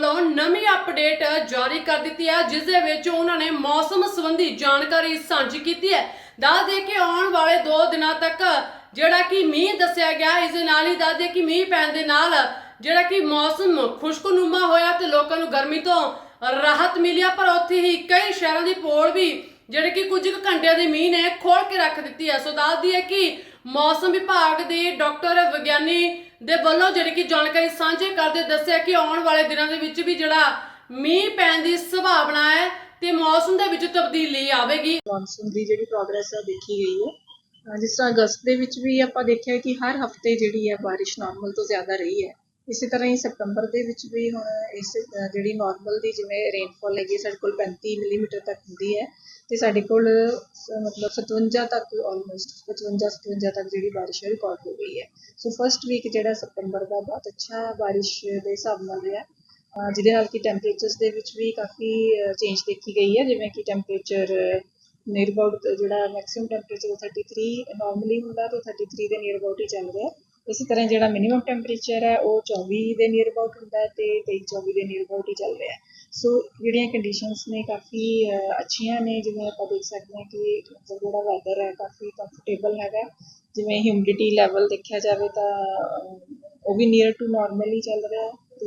ਵੱਲੋਂ ਨਵੀਂ ਅਪਡੇਟ ਜਾਰੀ ਕਰ ਦਿੱਤੀ ਹੈ ਜਿਸ ਦੇ ਵਿੱਚ ਉਹਨਾਂ ਨੇ ਮੌਸਮ ਸੰਬੰਧੀ ਜਾਣਕਾਰੀ ਸਾਂਝੀ ਕੀਤੀ ਹੈ। ਦੱਸ ਦੇ ਕਿ ਆਉਣ ਵਾਲੇ 2 ਦਿਨਾਂ ਤੱਕ ਜਿਹੜਾ ਕਿ ਮੀਂਹ ਦੱਸਿਆ ਗਿਆ, ਇਸ ਦੇ ਨਾਲ ਹੀ ਦੱਸ ਦੇ ਕਿ ਮੀਂਹ ਪੈਣ ਦੇ ਨਾਲ ਜਿਹੜਾ ਕਿ ਮੌਸਮ ਖੁਸ਼ਕਨੁਮਾ ਹੋਇਆ ਤੇ ਲੋਕਾਂ ਨੂੰ ਗਰਮੀ ਤੋਂ ਰਾਹਤ ਮਿਲਿਆ ਪਰ ਉੱਥੇ ਹੀ ਕਈ ਸ਼ਹਿਰਾਂ ਦੀ ਪੋਲ ਵੀ ਜਿਹੜੇ ਕਿ ਕੁਝ ਕੁ ਘੰਟਿਆਂ ਦੇ ਮੀਂਹ ਨੇ ਖੋਲ ਕੇ ਰੱਖ ਦਿੱਤੀ ਹੈ। ਸੋ ਦੱਸਦੀ ਹੈ ਕਿ ਮੌਸਮ ਵਿਭਾਗ ਦੇ ਡਾਕਟਰ ਵਿਗਿਆਨੀ ਦੇ ਵੱਲੋਂ ਜਿਹੜੀ ਕਿ ਜਾਣਕਾਰੀ ਸਾਂਝੇ ਕਰਦੇ ਦੱਸਿਆ ਕਿ ਆਉਣ ਵਾਲੇ ਦਿਨਾਂ ਦੇ ਵਿੱਚ ਵੀ ਜਿਹੜਾ ਮੀਂਹ ਪੈਣ ਦੀ ਸੰਭਾਵਨਾ ਹੈ ਤੇ ਮੌਸਮ ਦੇ ਵਿੱਚ ਤਬਦੀਲੀ ਆਵੇਗੀ। ਮੌਨਸੂਨ ਦੀ ਜਿਹੜੀ ਪ੍ਰੋਗਰੈਸ ਹੈ ਦੇਖੀ ਗਈ ਹੈ। ਅਹ ਜਿਸ ਤਰ੍ਹਾਂ ਅਗਸਤ ਦੇ ਵਿੱਚ ਵੀ ਆਪਾਂ ਦੇਖਿਆ ਕਿ ਹਰ ਹਫ਼ਤੇ ਜਿਹੜੀ ਹੈ ਬਾਰਿਸ਼ ਨਾਰਮਲ ਤੋਂ ਜ਼ਿਆਦਾ ਰਹੀ ਹੈ। ਇਸੇ ਤਰ੍ਹਾਂ ਹੀ ਸਤੰਬਰ ਦੇ ਵਿੱਚ ਵੀ ਹੁਣ ਇਸ ਅਹ ਜਿਹੜੀ ਨਾਰਮਲ ਦੀ ਜਿਵੇਂ ਰੇਨਫਾਲ ਹੈਗੀ ਹੈ, ਸਾਡੇ ਕੋਲ 35 ਮਿਲੀਮੀਟਰ ਤੱਕ ਹੁੰਦੀ ਹੈ। ਅਤੇ ਸਾਡੇ ਕੋਲ ਸ- ਮਤਲਬ 57 ਤੱਕ ਆਲਮੋਸਟ 55 57 ਤੱਕ ਜਿਹੜੀ ਬਾਰਿਸ਼ ਹੈ ਰਿਕਾਰਡ ਹੋ ਗਈ ਹੈ। ਸੋ ਫਸਟ ਵੀਕ ਜਿਹੜਾ ਸਤੰਬਰ ਦਾ ਬਹੁਤ ਅੱਛਾ ਬਾਰਿਸ਼ ਦੇ ਹਿਸਾਬ ਨਾਲ ਰਿਹਾ। ਜਿਹਦੇ ਨਾਲ ਕਿ ਟੈਂਪਰੇਚਰਸ ਦੇ ਵਿੱਚ ਵੀ ਕਾਫੀ ਚੇਂਜ ਦੇਖੀ ਗਈ ਹੈ। ਜਿਵੇਂ ਕਿ ਟੈਂਪਰੇਚਰ ਨੀਅਰ ਅਬਾਊਟ ਜਿਹੜਾ ਮੈਕਸਿਮਮ ਟੈਂਪਰੇਚਰ 33 ਨਾਰਮਲੀ ਹੁੰਦਾ ਤਾਂ 33 ਦੇ ਨੀਅਰ ਅਬਾਊਟ ਹੀ ਚੱਲ ਰਿਹਾ। ਇਸੇ ਤਰ੍ਹਾਂ ਜਿਹੜਾ ਮਿਨੀਮਮ ਟੈਂਪਰੇਚਰ ਹੈ, ਉਹ 24 ਦੇ ਨੀਅਰ ਅਬਾਊਟ ਹੁੰਦਾ ਹੈ ਤੇ 23 24 ਦੇ ਨੀਅਰ ਅਬਾਊਟ ਹੀ ਚੱਲ ਰਿਹਾ ਸੋ ਜਿਹੜੀਆਂ ਕੰਡੀਸ਼ਨਸ ਨੇ ਕਾਫੀ ਅੱਛੀਆਂ ਨੇ, ਜਿਵੇਂ ਆਪਾਂ ਦੇਖ ਸਕਦੇ ਹਾਂ ਕਿ ਮਤਲਬ ਜਿਹੜਾ ਵੈਦਰ ਹੈ ਕਾਫੀ ਕੰਫਰਟੇਬਲ ਹੈਗਾ ਜਿਵੇਂ ਹਿਊਮਿਡਿਟੀ ਲੈਵਲ ਦੇਖਿਆ ਜਾਵੇ ਤਾਂ ਉਹ ਵੀ ਨੀਅਰ ਟੂ ਨਾਰਮਲ ਹੀ ਚੱਲ ਰਿਹਾ ਹੈ ਤੇ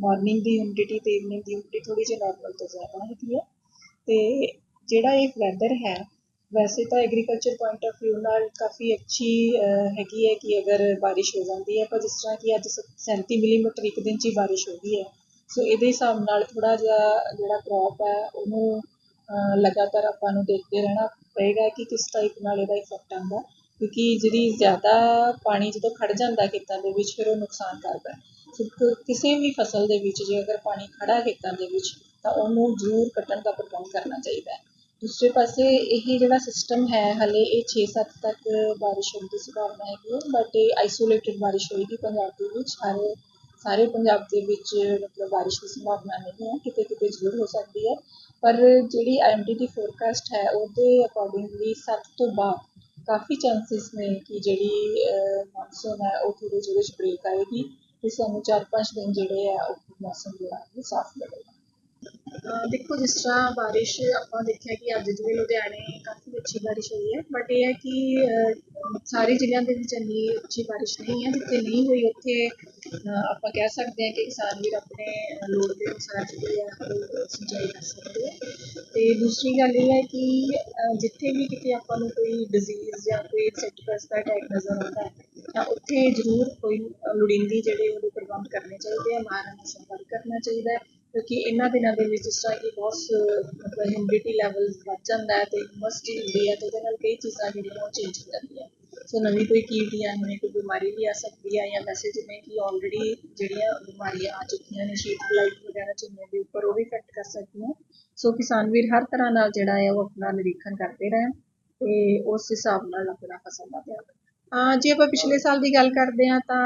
ਮਾਰਨਿੰਗ ਦੀ ਹਿਊਮਿਡਿਟੀ ਤੇ ਈਵਨਿੰਗ ਦੀ ਹਿਊਮਿਡਿਟੀ ਥੋੜੀ ਜਿਹੀ ਨਾਰਮਲ ਤੋਂ ਜ਼ਿਆਦਾ ਹੈਗੀ ਹੈ। ਤੇ ਜਿਹੜਾ ਇਹ ਵੈਦਰ ਹੈ ਵੈਸੇ ਤਾਂ ਐਗਰੀਕਲਚਰ ਪੁਆਇੰਟ ਆਫ ਵਿਊ ਨਾਲ ਕਾਫੀ ਅੱਛੀ ਹੈਗੀ ਹੈ ਕਿ ਅਗਰ ਬਾਰਿਸ਼ ਹੋ ਜਾਂਦੀ ਹੈ, ਪਰ ਜਿਸ ਤਰ੍ਹਾਂ ਕਿ ਅੱਜ 37 ਮਿਲੀਮੀਟਰ ਇੱਕ ਦਿਨ 'ਚ ਹੀ ਬਾਰਿਸ਼ ਹੋ ਗਈ ਹੈ, ਸੋ ਇਹਦੇ ਹਿਸਾਬ ਨਾਲ ਥੋੜ੍ਹਾ ਜਿਹਾ ਜਿਹੜਾ ਕਰੋਪ ਹੈ, ਉਹਨੂੰ ਲਗਾਤਾਰ ਆਪਾਂ ਨੂੰ ਦੇਖਦੇ ਰਹਿਣਾ ਪਏਗਾ ਕਿ ਕਿਸ ਟਾਈਪ ਨਾਲ ਇਹਦਾ ਇਫੈਕਟ ਆਉਂਦਾ ਕਿਉਂਕਿ ਜਿਹੜੀ ਜ਼ਿਆਦਾ ਪਾਣੀ ਜਦੋਂ ਖੜ੍ਹ ਜਾਂਦਾ ਖੇਤਾਂ ਦੇ ਵਿੱਚ, ਫਿਰ ਉਹ ਨੁਕਸਾਨ ਕਰਦਾ ਸੋ ਕਿਸੇ ਵੀ ਫਸਲ ਦੇ ਵਿੱਚ ਜੇ ਅਗਰ ਪਾਣੀ ਖੜ੍ਹਾ ਖੇਤਾਂ ਦੇ ਵਿੱਚ, ਤਾਂ ਉਹਨੂੰ ਜ਼ਰੂਰ ਕੱਟਣ ਦਾ ਪ੍ਰਬੰਧ ਕਰਨਾ ਚਾਹੀਦਾ ਹੈ। ਦੂਸਰੇ ਪਾਸੇ ਇਹ ਜਿਹੜਾ ਸਿਸਟਮ ਹੈ, ਹਾਲੇ ਇਹ 6-7 ਤੱਕ ਬਾਰਿਸ਼ ਹੋਣ ਦੀ ਸੰਭਾਵਨਾ ਹੈਗੀ ਹੈ ਬਟ ਇਹ ਆਈਸੋਲੇਟਡ ਬਾਰਿਸ਼ ਹੋਏਗੀ ਪੰਜਾਬ ਦੇ ਵਿੱਚ। ਹਰ, ਸਾਰੇ ਪੰਜਾਬ ਦੇ ਵਿੱਚ ਮਤਲਬ ਬਾਰਿਸ਼ ਦੀ ਸੰਭਾਵਨਾ ਨਹੀਂ ਹੈ, ਕਿਤੇ ਕਿਤੇ ਜ਼ਰੂਰ ਹੋ ਸਕਦੀ ਹੈ। ਪਰ ਜਿਹੜੀ ਆਈਐਮਡੀ ਦੀ ਫੋਰਕਾਸਟ ਹੈ, ਉਹਦੇ ਅਕੋਰਡਿੰਗਲੀ ਸੱਤ ਤੋਂ ਬਾਅਦ ਕਾਫੀ ਚਾਂਸਸ ਨੇ ਕਿ ਜਿਹੜੀ ਮੌਨਸੂਨ ਹੈ, ਉਹ ਥੋੜੇ ਜਿਹੇ ਵਿੱਚ ਬ੍ਰੇਕ ਆਏਗੀ। ਤੇ ਸਾਨੂੰ 4-5 ਦਿਨ ਜਿਹੜੇ ਆ, ਉਹ ਮੌਸਮ ਜਿਹੜਾ ਉਹ ਸਾਫ਼ ਮਿਲੇਗਾ ਦੇਖੋ, ਜਿਸ ਤਰ੍ਹਾਂ ਬਾਰਿਸ਼ ਆਪਾਂ ਦੇਖਿਆ ਕਿ ਅੱਜ ਜਿਵੇਂ ਲੁਧਿਆਣੇ ਕਾਫੀ ਅੱਛੀ ਬਾਰਿਸ਼ ਹੋਈ ਹੈ ਬਟ ਇਹ ਹੈ ਕਿ ਸਾਰੇ ਜ਼ਿਲ੍ਹਿਆਂ ਦੇ ਵਿੱਚ ਇੰਨੀ ਅੱਛੀ ਬਾਰਿਸ਼ ਨਹੀਂ ਹੈ, ਜਿੱਥੇ ਨਹੀਂ ਹੋਈ ਉੱਥੇ ਆਪਾਂ ਕਹਿ ਸਕਦੇ ਹਾਂ ਕਿ ਕਿਸਾਨ ਵੀਰ ਆਪਣੇ ਲੋੜ ਦੇ ਅਨੁਸਾਰ ਜਿਹੜੀ ਹੈ ਸਿੰਚਾਈ ਕਰ ਸਕਦੇ ਹੈ ਤੇ ਦੂਸਰੀ ਗੱਲ ਇਹ ਹੈ ਕਿ ਜਿੱਥੇ ਵੀ ਕਿਤੇ ਆਪਾਂ ਨੂੰ ਕੋਈ ਡਿਜ਼ੀਜ਼ ਜਾਂ ਕੋਈ ਇਨਸੈਕਟਿਵਸ ਦਾ ਅਟੈਕ ਨਜ਼ਰ ਆਉਂਦਾ ਹੈ, ਤਾਂ ਉੱਥੇ ਜ਼ਰੂਰ ਕੋਈ ਲੋੜੀਂਦੀ ਜਿਹੜੇ ਉਹਦੇ ਪ੍ਰਬੰਧ ਕਰਨੇ ਚਾਹੀਦੇ ਆ ਮਾਹਰਾਂ ਨਾਲ ਸੰਪਰਕ ਕਰਨਾ ਚਾਹੀਦਾ ਹੈ। ਕਿਉਂਕਿ ਇਹਨਾਂ ਦਿਨਾਂ ਦੇ ਵਿੱਚ ਜਿਸ ਤਰ੍ਹਾਂ ਕਿ ਬਹੁਤ, ਮਤਲਬ ਹਿਊਮਿਡਿਟੀ ਲੈਵਲ ਵੱਧ ਜਾਂਦਾ ਹੈ ਤੇ ਹਿਊਮਸਟੀ ਹੁੰਦੀ ਹੈ ਤੇ ਉਹਦੇ ਨਾਲ ਕਈ ਚੀਜ਼ਾਂ ਜਿਹੜੀਆਂ ਉਹ ਚੇਂਜ ਹੋ ਜਾਂਦੀਆਂ। ਸੋ ਨਵੀਂ ਕੋਈ ਕੀਟ ਨਵੀਂ ਕੋਈ ਬਿਮਾਰੀ ਵੀ ਆ ਸਕਦੀ ਹੈ ਜਾਂ ਵੈਸੇ ਜਿਵੇਂ ਕਿ ਆਲਰੇਡੀ ਜਿਹੜੀਆਂ ਬਿਮਾਰੀਆਂ ਆ ਚੁੱਕੀਆਂ ਨੇ ਸ਼ੀਟ ਬਲਾਈਟ ਵਗੈਰਾ ਝੋਨੇ ਦੇ ਉੱਪਰ, ਉਹ ਵੀ ਇਫੈਕਟ ਕਰ ਸਕਦੀਆਂ। ਸੋ ਕਿਸਾਨ ਵੀਰ ਹਰ ਤਰ੍ਹਾਂ ਨਾਲ ਜਿਹੜਾ ਹੈ ਉਹ ਆਪਣਾ ਨਿਰੀਖਣ ਕਰਦੇ ਰਹਿਣ ਤੇ ਉਸ ਹਿਸਾਬ ਨਾਲ ਆਪਣਾ ਫਸਲ ਦਾ ਧਿਆਨ ਰੱਖਣ ਜੇ ਆਪਾਂ ਪਿਛਲੇ ਸਾਲ ਦੀ ਗੱਲ ਕਰਦੇ ਹਾਂ ਤਾਂ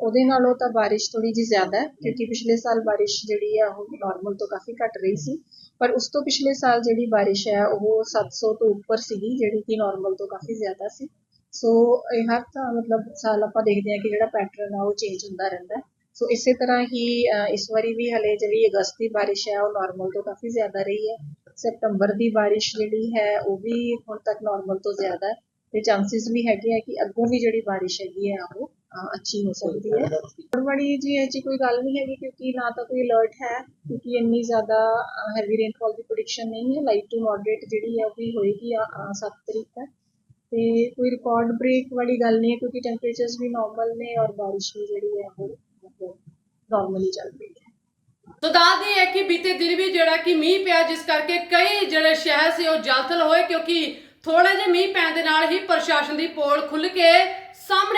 ਉਹਦੇ ਨਾਲੋਂ ਤਾਂ ਬਾਰਿਸ਼ ਥੋੜੀ ਜਿਹੀ ਜ਼ਿਆਦਾ ਹੈ, ਕਿਉਂਕਿ ਪਿਛਲੇ ਸਾਲ ਬਾਰਿਸ਼ ਜਿਹੜੀ ਆ ਉਹ ਨਾਰਮਲ ਤੋਂ ਕਾਫੀ ਘੱਟ ਰਹੀ ਸੀ। ਪਰ ਉਸ ਤੋਂ ਪਿਛਲੇ ਸਾਲ ਜਿਹੜੀ ਬਾਰਿਸ਼ ਹੈ, ਉਹ 700 ਤੋਂ ਉੱਪਰ ਸੀਗੀ, ਜਿਹੜੀ ਕਿ ਨਾਰਮਲ ਤੋਂ ਕਾਫੀ ਜ਼ਿਆਦਾ ਸੀ। ਸੋ ਇਹ ਹਰ ਤਾਂ ਮਤਲਬ ਸਾਲ ਆਪਾਂ ਦੇਖਦੇ ਹਾਂ ਕਿ ਜਿਹੜਾ ਪੈਟਰਨ ਆ, ਉਹ ਚੇਂਜ ਹੁੰਦਾ ਰਹਿੰਦਾ ਹੈ। ਸੋ ਇਸੇ ਤਰ੍ਹਾਂ ਹੀ ਇਸ ਵਾਰੀ ਵੀ ਹਲੇ ਜਿਹੜੀ ਅਗਸਤ ਦੀ ਬਾਰਿਸ਼ ਹੈ, ਉਹ ਨਾਰਮਲ ਤੋਂ ਕਾਫੀ ਜ਼ਿਆਦਾ ਰਹੀ ਹੈ। ਸਤੰਬਰ ਦੀ ਬਾਰਿਸ਼ ਜਿਹੜੀ ਹੈ, ਉਹ ਵੀ ਹੁਣ ਤੱਕ ਨਾਰਮਲ ਤੋਂ ਜ਼ਿਆਦਾ ਹੈ। ਤੇ ਚਾਂਸਸ ਵੀ ਹੈਗੇ ਆ ਕਿ ਅੱਗੋਂ ਵੀ ਜਿਹੜੀ ਬਾਰਿਸ਼ ਹੈਗੀ ਹੈ ਉਹ ਅਹ, ਅੱਛੀ ਹੋ ਸਕਦੀ ਹੈ ਫਰਵਰੀ ਜੀ ਇਹ 'ਚ ਕੋਈ ਗੱਲ ਨਹੀਂ ਹੈਗੀ ਕਿਉਂਕਿ ਨਾ ਤਾਂ ਕੋਈ ਅਲਰਟ ਹੈ ਕਿਉਂਕਿ ਇੰਨੀ ਜ਼ਿਆਦਾ ਹੈਵੀ ਰੇਨਫਾਲ ਦੀ ਪ੍ਰੈਡਿਕਸ਼ਨ ਨਹੀਂ ਹੈ ਲਾਈਟ ਟੂ ਮੋਡਰੇਟ ਜਿਹੜੀ ਹੈ ਉਹ ਵੀ ਹੋਏਗੀ 7 ਤਰੀਕ ਤੱਕ ਤੇ ਕੋਈ ਰਿਕਾਰਡ ਬ੍ਰੇਕ ਵਾਲੀ ਗੱਲ ਨਹੀਂ ਹੈ ਕਿਉਂਕਿ ਟੈਂਪਰੇਚਰਸ ਵੀ ਨਾਰਮਲ ਨੇ ਔਰ ਬਾਰਿਸ਼ ਵੀ ਜਿਹੜੀ ਹੈ ਉਹ ਮਤਲਬ ਨਾਰਮਲੀ ਚੱਲ ਰਹੀ ਹੈ ਸੋ ਦੱਸਦੀ ਹੈ ਕਿ ਬੀਤੇ ਦਿਨ ਵੀ ਜਿਹੜਾ ਕਿ ਮੀਂਹ ਪਿਆ ਜਿਸ ਕਰਕੇ ਕਈ ਜਿਹੜੇ ਸ਼ਹਿਰ ਸੀ ਉਹ ਜਲਥਲ ਹੋਏ ਕਿਉਂਕਿ ਥੋੜੇ ਜਿਹੇ ਮੀਂਹ ਪੈਣ ਦੇ ਨਾਲ ਹੀ ਪ੍ਰਸ਼ਾਸਨ ਦੀ ਪੋਲ ਖੁੱਲ ਕੇ ਸਾਹਮਣੇ